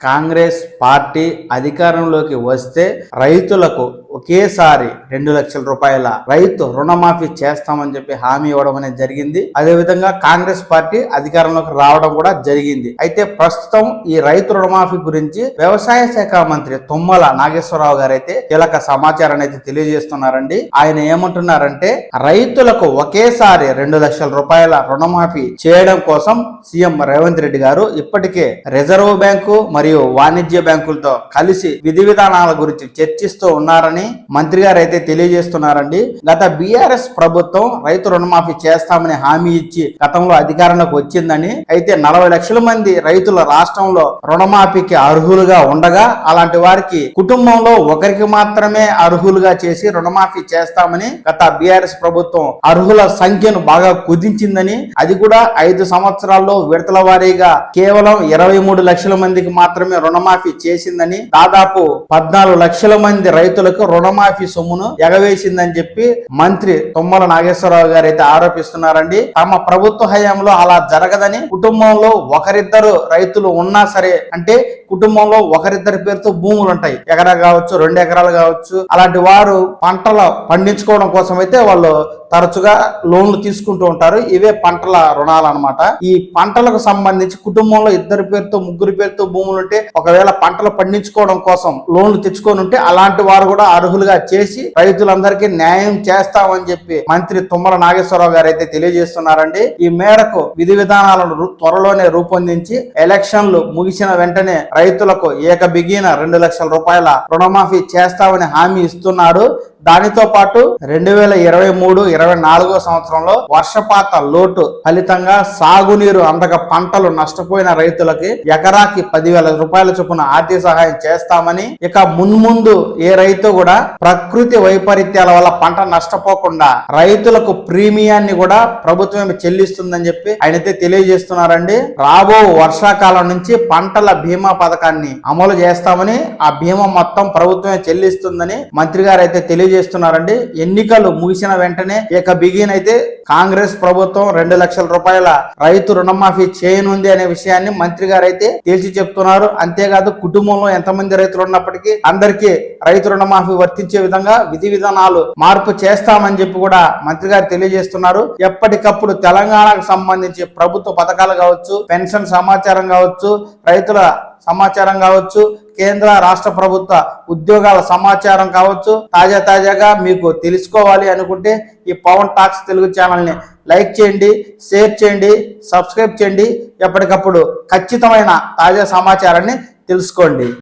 Congress party అధికారంలోకి వస్తే రైతులకు ఒకేసారి రెండు లక్షల రూపాయల రైతు రుణమాఫీ చేస్తామని చెప్పి హామీ ఇవ్వడం అనేది జరిగింది. అదేవిధంగా కాంగ్రెస్ పార్టీ అధికారంలోకి రావడం కూడా జరిగింది. అయితే ప్రస్తుతం ఈ రైతు రుణమాఫీ గురించి వ్యవసాయ శాఖ మంత్రి తుమ్మల నాగేశ్వరరావు గారు అయితే కీలక సమాచారాన్ని అయితే తెలియజేస్తున్నారండి. ఆయన ఏమంటున్నారంటే రైతులకు ఒకేసారి రెండు లక్షల రూపాయల రుణమాఫీ చేయడం కోసం సీఎం రేవంత్ రెడ్డి గారు ఇప్పటికే రిజర్వ్ బ్యాంకు మరియు వాణిజ్య బ్యాంకులతో కలిసి విధి విధానాల గురించి చర్చిస్తూ ఉన్నారని మంత్రి గారు అయితే తెలియజేస్తున్నారండి. గత బీఆర్ఎస్ ప్రభుత్వం రైతు రుణమాఫీ చేస్తామని హామీ ఇచ్చి గతంలో అధికారంలోకి వచ్చిందని అయితే నలభై లక్షల మంది రైతుల రాష్ట్రంలో రుణమాఫీకి అర్హులుగా ఉండగా అలాంటి వారికి కుటుంబంలో ఒకరికి మాత్రమే అర్హులుగా చేసి రుణమాఫీ చేస్తామని గత బీఆర్ఎస్ ప్రభుత్వం అర్హుల సంఖ్యను బాగా కుదించిందని అది కూడా ఐదు సంవత్సరాల్లో విడతల వారీగా కేవలం ఇరవై మూడు లక్షల మందికి మాత్రమే రుణమాఫీ చేసిందని దాదాపు పద్నాలుగు లక్షల మంది రైతులకు రుణమాఫీ సొమ్మును ఎగవేసిందని చెప్పి మంత్రి తుమ్మల నాగేశ్వరరావు గారు అయితే ఆరోపిస్తున్నారండి. తమ ప్రభుత్వ హయాంలో అలా జరగదని కుటుంబంలో ఒకరిద్దరు రైతులు ఉన్నా సరే అంటే కుటుంబంలో ఒకరిద్దరి పేరుతో భూములు ఉంటాయి. ఎకరా కావచ్చు రెండు ఎకరాలు కావచ్చు అలాంటి వారు పంటలు పండించుకోవడం కోసం అయితే వాళ్ళు తరచుగా లోన్లు తీసుకుంటూ ఉంటారు. ఇవే పంటల రుణాలు అన్నమాట ఈ పంటలకు సంబంధించి కుటుంబంలో ఇద్దరి పేరుతో ముగ్గురు పేరుతో భూములు ఉంటే ఒకవేళ పంటలు పండించుకోవడం కోసం లోన్లు తెచ్చుకొని ఉంటే అలాంటి వారు కూడా అర్హులుగా చేసి రైతులందరికీ న్యాయం చేస్తామని చెప్పి మంత్రి తుమ్మల నాగేశ్వరరావు గారు అయితే తెలియజేస్తున్నారండి. ఈ మేరకు విధి విధానాలను త్వరలోనే రూపొందించి ఎలక్షన్లు ముగిసిన వెంటనే రైతులకు ఏక బిగిన రెండు లక్షల రూపాయల రుణమాఫీ చేస్తామని హామీ ఇస్తున్నారు. దానితో పాటు రెండు వేల ఇరవై మూడు ఇరవై నాలుగో సంవత్సరంలో వర్షపాత లోటు ఫలితంగా సాగునీరు అందక పంటలు నష్టపోయిన రైతులకి ఎకరాకి పదివేల రూపాయల చొప్పున ఆర్థిక సహాయం చేస్తామని ఇక మున్ముందు ఏ రైతు కూడా ప్రకృతి వైపరీత్యాల వల్ల పంట నష్టపోకుండా రైతులకు ప్రీమియాన్ని కూడా ప్రభుత్వం చెల్లిస్తుందని చెప్పి ఆయనైతే తెలియజేస్తున్నారండి. రాబో వర్షాకాలం నుంచి పంటల బీమా పథకాన్ని అమలు చేస్తామని ఆ బీమా మొత్తం ప్రభుత్వమే చెల్లిస్తుందని మంత్రి గారు అయితే తెలియజేస్తున్నారండి ఎన్నికలు ముగిసిన వెంటనే ఇక బిగిన్ అయితే కాంగ్రెస్ ప్రభుత్వం రెండు లక్షల రూపాయల రైతు రుణమాఫీ చేయనుంది అనే విషయాన్ని మంత్రి గారు అయితే తేల్చి చెప్తున్నారు. అంతేకాదు కుటుంబంలో ఎంతమంది రైతులు ఉన్నప్పటికీ అందరికీ రైతు రుణమాఫీ వర్తించే విధంగా విధి విధానాలు మార్పు చేస్తామని చెప్పి కూడా మంత్రి గారు తెలియజేస్తున్నారు. ఎప్పటికప్పుడు తెలంగాణకు సంబంధించి ప్రభుత్వ పథకాలు కావచ్చు పెన్షన్ సమాచారం కావచ్చు రైతుల సమాచారం కావచ్చు కేంద్ర రాష్ట్ర ప్రభుత్వ ఉద్యోగాల సమాచారం కావచ్చు. తాజా తాజాగా మీకు తెలుసుకోవాలి అనుకుంటే ఈ పవన్ టాక్స్ తెలుగు ఛానల్ని లైక్ చేయండి షేర్ చేయండి సబ్స్క్రైబ్ చేయండి. ఎప్పటికప్పుడు ఖచ్చితమైన తాజా సమాచారాన్ని తెలుసుకోండి.